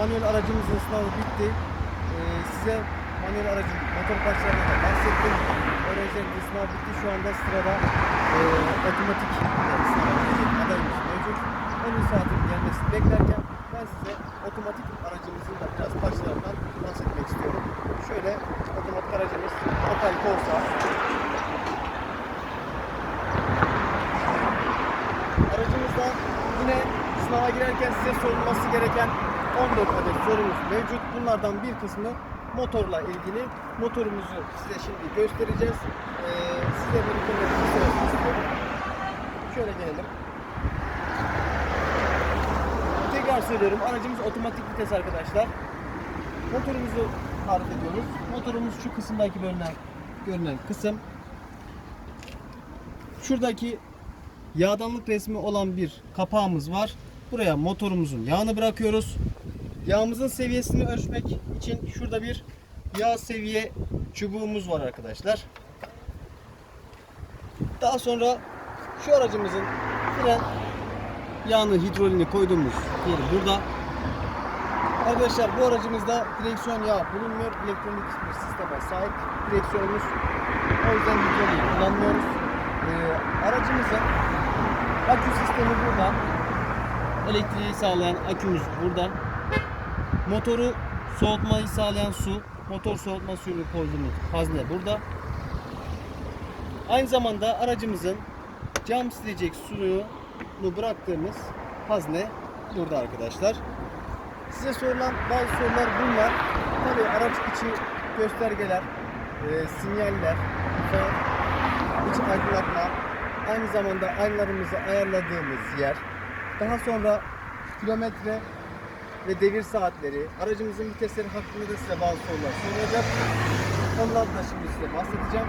Manuel aracımızın sınavı bitti. Ee, size manuel aracın motor parçalarına da bahsettim. Öğrencilerin sınav bitti. Şu anda sırada e, otomatik girecek adayımız mevcut. Onun saatin gelmesini beklerken ben size otomatik aracımızın da biraz parçalarından bahsetmek istiyorum. Şöyle otomatik aracımız Opel Corsa. Aracımızda yine girerken size sorulması gereken 14 adet sorumuz mevcut. Bunlardan bir kısmı motorla ilgili. Motorumuzu size şimdi göstereceğiz. Ee, size bunu konuda. Şöyle gelelim. Tekrar söylüyorum. Aracımız otomatik vites arkadaşlar. Motorumuzu tarif ediyoruz. Motorumuz şu kısımdaki bölünen, görünen kısım. Şuradaki yağdanlık resmi olan bir kapağımız var. Buraya motorumuzun yağını bırakıyoruz. Yağımızın seviyesini ölçmek için şurada bir yağ seviye çubuğumuz var arkadaşlar. Daha sonra şu aracımızın fren yağını hidrolini koyduğumuz yeri burada. Arkadaşlar bu aracımızda direksiyon yağı bulunmuyor. Elektronik bir sisteme sahip direksiyonumuz. O yüzden hidroliği kullanmıyoruz. Ee, aracımızın akü sistemi burada. Elektriği sağlayan akümüz burada. Motoru soğutmayı sağlayan su, motor soğutma suyunu koyduğumuz hazne burada. Aynı zamanda aracımızın cam silecek suyunu bıraktığımız hazne burada arkadaşlar. Size sorulan bazı sorular bunlar. Tabi araç içi göstergeler, e, sinyaller, far, iç aydınlatma, aynı zamanda aynalarımızı ayarladığımız yer. Daha sonra kilometre ve devir saatleri, aracımızın vitesleri hakkında da size bazı sorular sorulacak. Onlardan da şimdi size bahsedeceğim.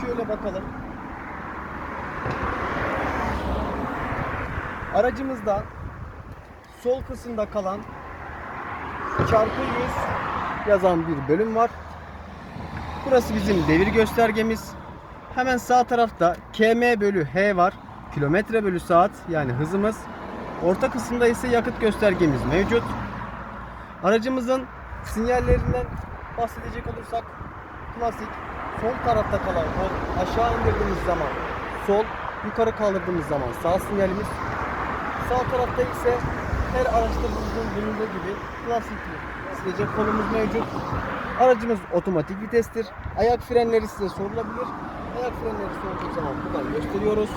Şöyle bakalım. Aracımızda sol kısımda kalan çarpı 100 yazan bir bölüm var. Burası bizim devir göstergemiz. Hemen sağ tarafta km bölü h var. Kilometre bölü saat yani hızımız. Orta kısımda ise yakıt göstergemiz mevcut. Aracımızın sinyallerinden bahsedecek olursak klasik sol tarafta kalan kol aşağı indirdiğimiz zaman sol, yukarı kaldırdığımız zaman sağ sinyalimiz. Sağ tarafta ise her araçta bulunduğu, gibi klasik bir silecek kolumuz mevcut. Aracımız otomatik vitestir. Ayak frenleri size sorulabilir. Ayak frenleri sorulduğu zaman buradan gösteriyoruz.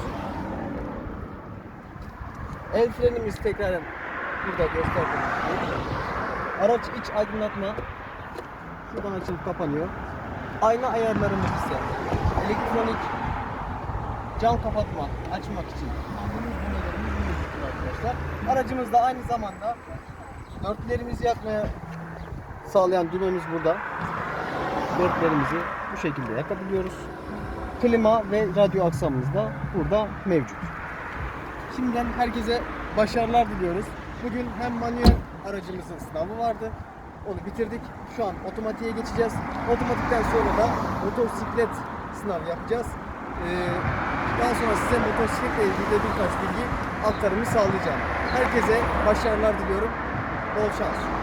El frenimiz tekrar burada gösterdiğimiz gibi. Araç iç aydınlatma şuradan açılıp kapanıyor. Ayna ayarlarımız ise elektronik cam kapatma, açmak için arkadaşlar. Aracımızda aynı zamanda dörtlerimizi yakmaya sağlayan düğmemiz burada. Dörtlerimizi bu şekilde yakabiliyoruz. Klima ve radyo aksamımız da burada mevcut. Şimdiden herkese başarılar diliyoruz. Bugün hem manuel aracımızın sınavı vardı. Onu bitirdik. Şu an otomatiğe geçeceğiz. Otomatikten sonra da motosiklet sınavı yapacağız. Ee, daha sonra size motosikletle ilgili de birkaç bilgi aktarımı sağlayacağım. Herkese başarılar diliyorum. Bol şans.